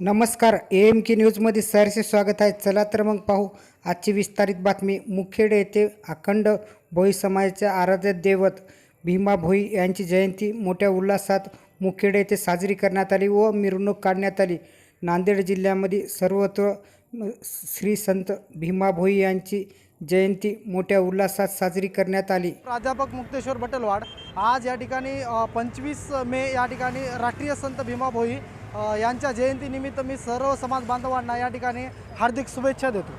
नमस्कार A M के न्यूजमध्ये सरसे स्वागत आहे. चला तर मग पाहू आजची विस्तारित बातमी. मुखेड येथे अखंड भोई समाजाचे आराध्य दैवत भीमा भोई यांची जयंती. मोठ्या उल्हासात मुखेड येथे साजरी करण्यात आली व मिरवणूक काढण्यात आली. नांदेड जिल्ह्यामध्ये सर्वत्र श्री संत भीमा भोई यांची जयंती मोठ्या उल्हासात साजरी करण्यात आली. प्राध्यापक मुक्तेश्वर बटलवाड आज या ठिकाणी पंचवीस मे या ठिकाणी राष्ट्रीय संत भीमा भोई यांच्या जयंतीनिमित्त मी सर्व समाज बांधवांना या ठिकाणी हार्दिक शुभेच्छा देतो.